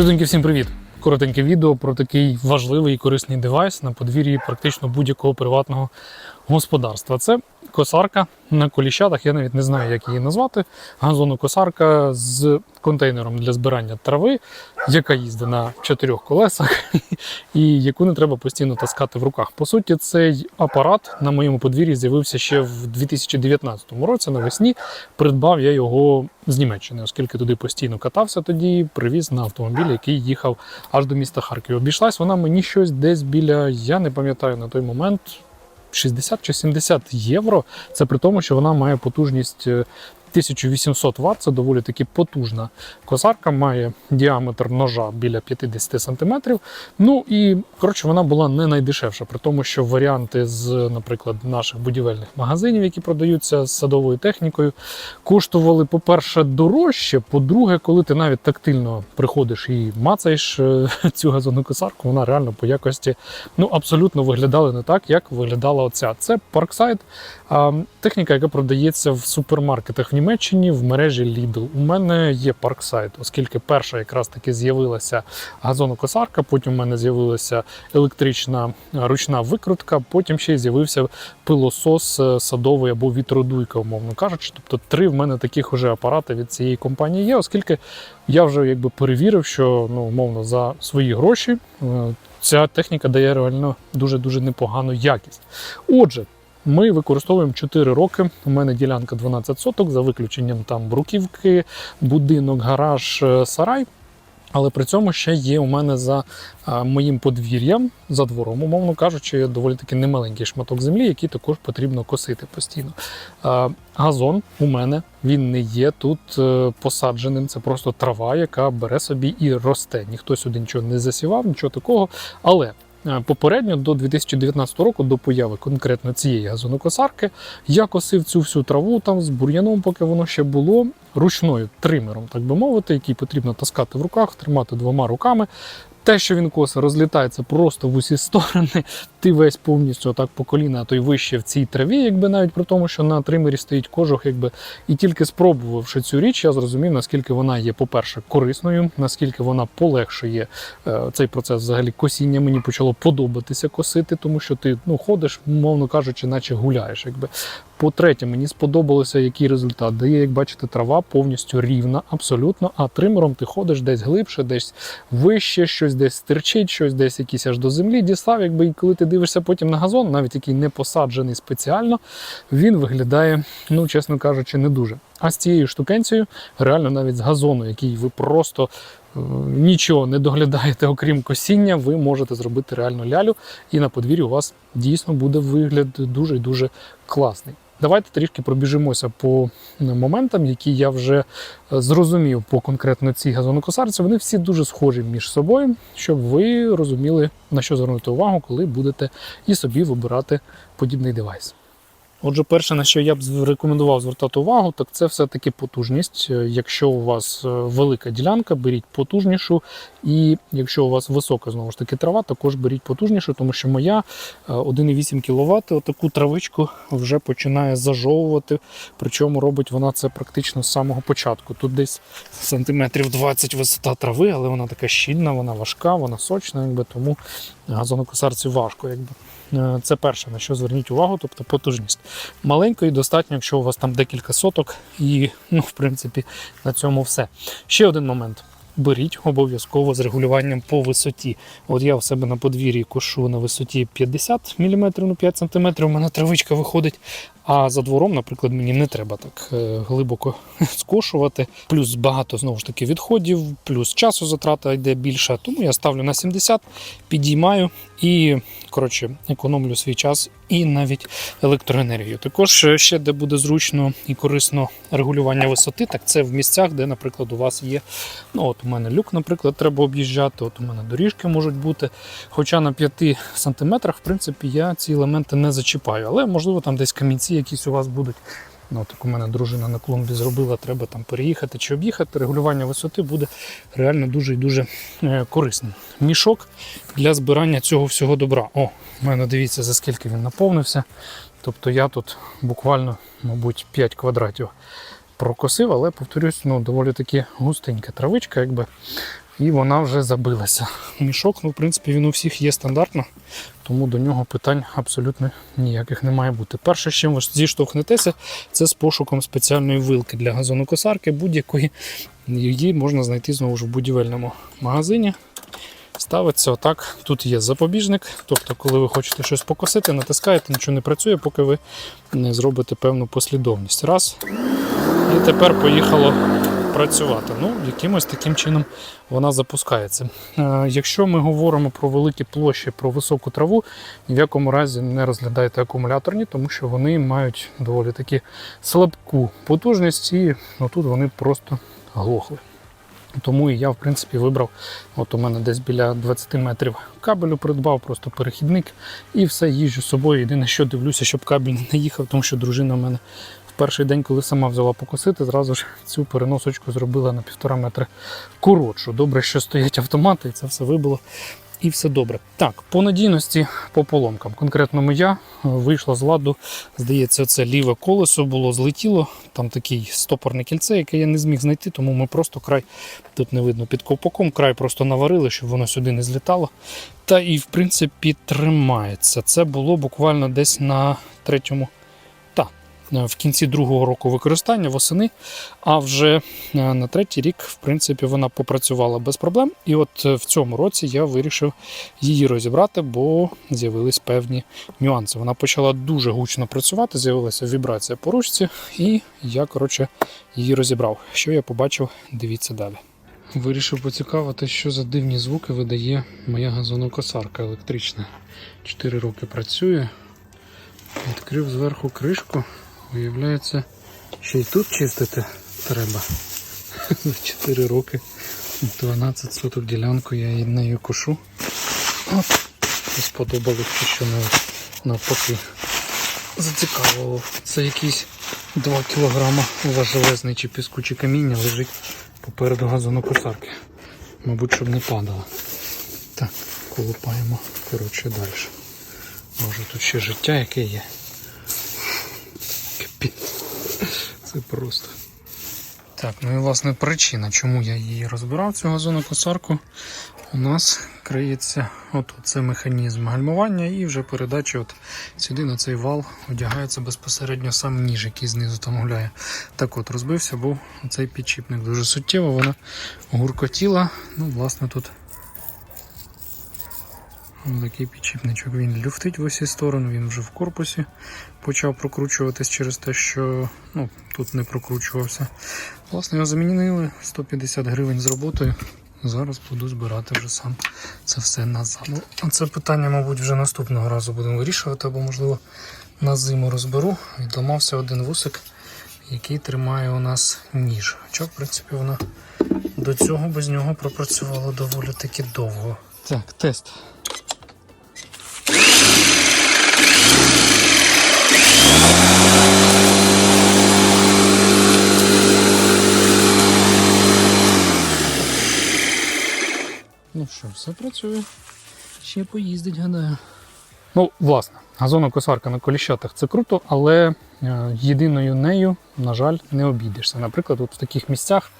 Людоньки, всім привіт! Коротеньке відео про такий важливий і корисний девайс на подвір'ї практично будь-якого приватного господарства. Це косарка на коліщатах. Я навіть не знаю, як її назвати. Газонокосарка з контейнером для збирання трави, яка їздить на чотирьох колесах, і яку не треба постійно таскати в руках. По суті, цей апарат на моєму подвір'ї з'явився ще в 2019 році навесні. Придбав я його з Німеччини, оскільки туди постійно катався тоді, привіз на автомобіль, який їхав аж до міста Харків. Обійшлась вона мені щось десь біля, я не пам'ятаю на той момент. 60 чи 70 євро. Це при тому, що вона має потужність е, 1800 Вт, це доволі таки потужна косарка, має діаметр ножа біля 50 см. Ну і коротше, вона була не найдешевша, при тому, що варіанти з, наприклад, наших будівельних магазинів, які продаються з садовою технікою, коштували, по-перше, дорожче. По-друге, коли ти навіть тактильно приходиш і мацаєш е, цю газонокосарку, вона реально по якості ну, абсолютно виглядала не так, як виглядала оця. Це Parkside, техніка, яка продається в супермаркетах Німеччині в мережі Lidl. У мене є Parkside, оскільки перша якраз таки з'явилася газонокосарка, потім у мене з'явилася електрична ручна викрутка, потім ще з'явився пилосос е, садовий або вітродуйка, умовно кажучи. Тобто три в мене таких уже апарати від цієї компанії є, оскільки я вже якби перевірив, що ну, умовно за свої гроші е, ця техніка дає реально дуже-дуже непогану якість. Отже, ми використовуємо 4 роки. У мене ділянка 12 соток, за виключенням там бруківки, будинок, гараж, е, сарай. Але при цьому ще є у мене за а, моїм подвір'ям, за двором, умовно кажучи, доволі таки немаленький шматок землі, який також потрібно косити постійно. А, газон у мене він не є тут е, посадженим. Це просто трава, яка бере собі і росте. Ніхто сюди нічого не засівав, нічого такого. Але е, попередньо до 2019 року, до появи конкретно цієї газонокосарки, я косив цю всю траву там з бур'яном, поки воно ще було ручною тримером, так би мовити, який потрібно таскати в руках, тримати двома руками. Те, що він коса розлітається просто в усі сторони, ти весь повністю так по коліна, а то й вище в цій траві, якби навіть при тому, що на тримері стоїть кожух, якби і тільки спробувавши цю річ, я зрозумів, наскільки вона є, по-перше, корисною, наскільки вона полегшує е, цей процес взагалі косіння. Мені почало подобатися косити, тому що ти ну ходиш, мовно кажучи, наче гуляєш. Якби по-третє, мені сподобалося, який результат дає, як бачите, трава повністю рівна, абсолютно. А тримером ти ходиш десь глибше, десь вище, щось десь стирчить, щось десь якісь аж до землі дістав. Якби і коли ти дивишся потім на газон, навіть який не посаджений спеціально, він виглядає, ну чесно кажучи, не дуже. А з цією штукенцією, реально навіть з газону, який ви просто нічого не доглядаєте, окрім косіння, ви можете зробити реально лялю, і на подвір'ї у вас дійсно буде вигляд дуже і дуже класний. Давайте трішки пробіжимося по моментам, які я вже е, зрозумів по конкретно цій газонокосарці. Вони всі дуже схожі між собою, щоб ви розуміли, на що звернути увагу, коли будете і собі вибирати подібний девайс. Отже, перше, на що я б рекомендував звертати увагу, так це все-таки потужність. Е, Якщо у вас е, велика ділянка, беріть потужнішу. І якщо у вас висока знову ж таки трава, також беріть потужнішу, тому що моя е, 1,8 кВт отаку травичку вже починає зажовувати. Причому робить вона це практично з самого початку. Тут десь сантиметрів 20 висота трави, але вона така щільна, вона важка, вона сочна, якби тому газонокосарці важко. Якби. Е, Це перше, на що зверніть увагу, тобто потужність. Маленької достатньо, якщо у вас там декілька соток, і ну, в принципі на цьому все. Ще один момент. Беріть обов'язково з регулюванням по висоті. От я в себе на подвір'ї кошу на висоті 50 мм, ну 5 см, у мене травичка виходить. А за двором, наприклад, мені не треба так е, глибоко скошувати. Плюс багато знову ж таки відходів, плюс часу затрата йде більше. Тому я ставлю на 70, підіймаю і коротше економлю свій час і навіть електроенергію. Також е, ще де буде зручно і корисно регулювання висоти, так це в місцях, де, наприклад, у вас є. Ну, от у мене люк, наприклад, треба об'їжджати. От у мене доріжки можуть бути. Хоча на 5 сантиметрах, в принципі, я ці елементи не зачіпаю, але можливо там десь камінці якісь у вас будуть. Ну, так у мене дружина на клумбі зробила, треба там переїхати чи об'їхати. Регулювання висоти буде реально дуже і дуже е, корисним. Мішок для збирання цього всього добра. О, у мене дивіться, за скільки він наповнився. Тобто я тут буквально, мабуть, 5 квадратів прокосив, але повторюсь, ну, доволі таки густенька травичка, якби. І вона вже забилася. Мішок, ну, в принципі, він у всіх є стандартно, тому до нього питань абсолютно ніяких не має бути. Перше, з чим ви зіштовхнетеся, це з пошуком спеціальної вилки для газонокосарки будь-якої. Її можна знайти знову ж в будівельному магазині. Ставиться отак. Тут є запобіжник. Тобто, коли ви хочете щось покосити, натискаєте, нічого не працює, поки ви не зробите певну послідовність. Раз. І тепер поїхало працювати. Ну, якимось таким чином вона запускається. Е, Якщо ми говоримо про великі площі, про високу траву, ні в якому разі не розглядайте акумуляторні, тому що вони мають доволі таки слабку потужність, і тут вони просто глохли. Тому і я, в принципі, вибрав, от у мене десь біля 20 метрів кабелю придбав, просто перехідник і все їжджу з собою. Єдине, що дивлюся, щоб кабель не їхав, тому що дружина в мене перший день, коли сама взяла покосити, зразу ж цю переносочку зробила на півтора метри коротшу. Добре, що стоять автомати, і це все вибило. І все добре. Так, по надійності по поломкам. Конкретно моя е, вийшла з ладу. Здається, це ліве колесо було злетіло. Там такий стопорне кільце, яке я не зміг знайти, тому ми просто край тут не видно під ковпаком, край просто наварили, щоб воно сюди не злітало. Та і в принципі тримається. Це було буквально десь на третьому. Е, в кінці другого року використання восени, а вже е, на третій рік, в принципі, вона попрацювала без проблем. І от е, в цьому році я вирішив її розібрати, бо з'явились певні нюанси. Вона почала дуже гучно працювати, з'явилася вібрація по ручці, і я, коротше, її розібрав. Що я побачив, дивіться далі. Вирішив поцікавити, що за дивні звуки видає моя газонокосарка електрична. 4 роки працює. Відкрив зверху кришку. Виявляється, ще й тут чистити треба. За 4 роки 12 соток ділянку я її нею кошу. От, не сподобалось, що навпаки. Зацікавило. Це якісь 2 кілограма важелезний чи піску чи каміння лежить попереду газонокосарки. Мабуть, щоб не падало. Так, колупаємо коротше далі. Може тут ще життя яке є. Це просто. Так, ну і власне причина, чому я її розбирав, цю газонокосарку, у нас криється от це механізм гальмування і вже передача от сюди на цей вал одягається безпосередньо сам ніж, який знизу там гуляє. Так от розбився, був цей підчіпник дуже суттєво, вона гуркотіла. Ну, власне, тут такий підчіпничок він люфтить в усі сторони, він вже в корпусі почав прокручуватись через те, що ну, тут не прокручувався. Власне, його замінили 150 гривень з роботою. Зараз буду збирати вже сам це все назад. Ну, це питання, мабуть, вже наступного разу будемо вирішувати, або, можливо, на зиму розберу. Відламався один вусик, який тримає у нас ніж. Хоча, в принципі, вона до цього без нього пропрацювала доволі таки довго. Так, тест. Ну що, все працює. Ще поїздить, гадаю. Ну, власне, газонокосарка на коліщатах це круто, але е, єдиною нею, на жаль, не обійдешся. Наприклад, от в таких місцях,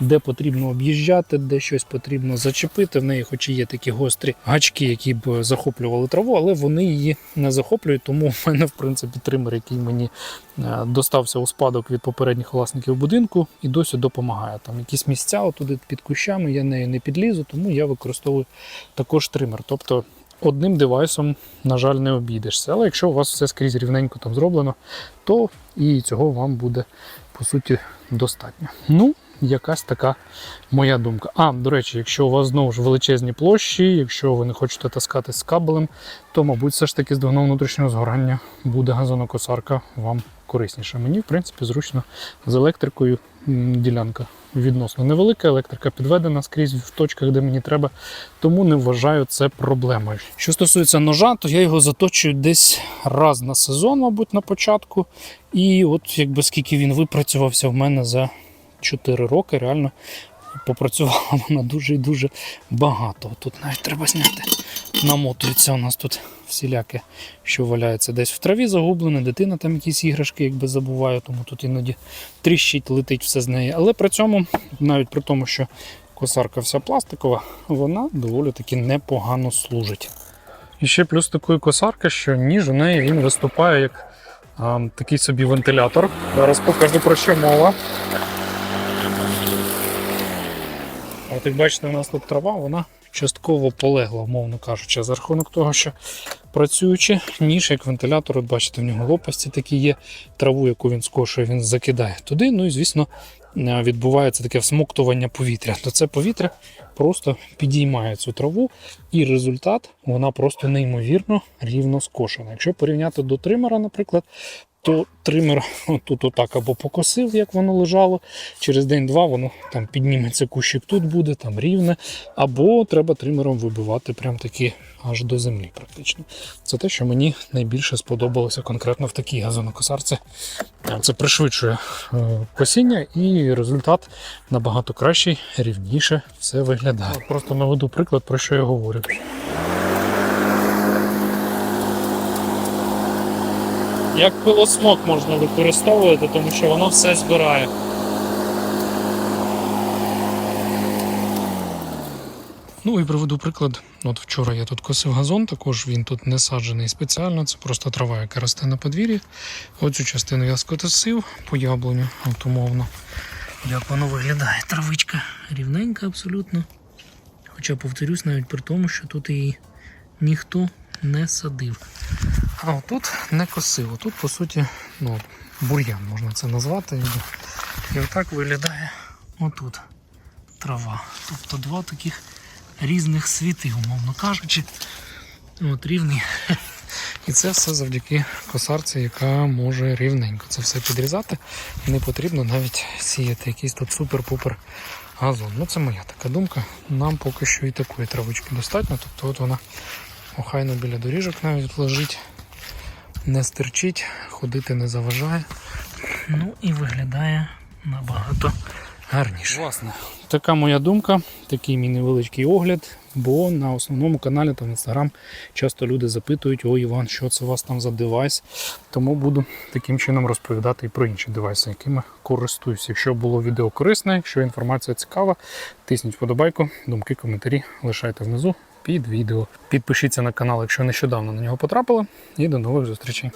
де потрібно об'їжджати, де щось потрібно зачепити. В неї, хоч і є такі гострі гачки, які б захоплювали траву, але вони її не захоплюють. Тому в мене, в принципі, тример, який мені е, достався у спадок від попередніх власників будинку, і досі допомагає. Там якісь місця отуди під кущами, я нею не підлізу, тому я використовую також тример. Тобто одним девайсом, на жаль, не обійдешся. Але якщо у вас все скрізь рівненько там зроблено, то і цього вам буде по суті достатньо. Ну, якась така моя думка. А, до речі, якщо у вас знову ж величезні площі, якщо ви не хочете таскати з кабелем, то, мабуть, все ж таки з двигуном внутрішнього згорання буде газонокосарка вам корисніше. Мені, в принципі, зручно з електрикою ділянка відносно невелика, електрика підведена скрізь в точках, де мені треба, тому не вважаю це проблемою. Що стосується ножа, то я його заточую десь раз на сезон, мабуть, на початку. І от якби скільки він випрацювався в мене за 4 роки, реально попрацювала вона дуже і дуже багато. Тут навіть треба зняти. Намотується у нас тут всіляке, що валяється десь в траві загублене, дитина там якісь іграшки, якби забуває, тому тут іноді тріщить, летить все з неї. Але при цьому, навіть при тому, що Косарка вся пластикова, вона доволі таки непогано служить. І ще плюс такої косарки, що ніж у неї він виступає як а, такий собі вентилятор. Зараз покажу про що мова. От як бачите, у нас тут трава, вона частково полегла, умовно кажучи, за рахунок того, що працюючи, ніж як вентилятор, от бачите, в нього лопасті такі є, траву, яку він скошує, він закидає туди. Ну і звісно, е, відбувається таке всмоктування повітря. То це повітря просто підіймає цю траву, і результат вона просто неймовірно рівно скошена. Якщо порівняти до тримера, наприклад, то тример тут отак або покосив, як воно лежало. Через день-два воно там підніметься кущик тут буде, там рівне, або треба тримером вибивати прям таки аж до землі, практично. Це те, що мені найбільше сподобалося конкретно в такій газонокосарці. Це пришвидшує е, косіння, і результат набагато кращий, рівніше все виглядає. Просто наведу приклад, про що я говорю. Як пилосмок можна використовувати, тому що воно все збирає. Ну і приведу приклад. От вчора я тут косив газон, також він тут не саджений спеціально, це просто трава, яка росте на подвір'ї. Оцю частину я скотосив по яблуню, от умовно. Як воно виглядає? Травичка рівненька абсолютно. Хоча повторюсь, навіть при тому, що тут її ніхто не садив. А отут не косив. Тут, по суті, ну, бур'ян можна це назвати. І отак виглядає отут трава. Тобто два таких різних світи, умовно кажучи. От рівний. І це все завдяки косарці, яка може рівненько це все підрізати. Не потрібно навіть сіяти якийсь тут супер-пупер газон. Ну це моя така думка. Нам поки що і такої травички достатньо. Тобто от вона охайно біля доріжок навіть лежить, не стерчить, ходити не заважає. Ну і виглядає набагато гарніше. Власне, така моя думка, такий мій невеличкий огляд, бо на основному каналі та в інстаграм часто люди запитують: ой, Іван, що це у вас там за девайс? Тому буду таким чином розповідати і про інші девайси, якими користуюсь. Якщо було відео корисне, якщо інформація цікава, тисніть вподобайку, думки, коментарі лишайте внизу під відео. Підпишіться на канал, якщо нещодавно на нього потрапили. І до нових зустрічей.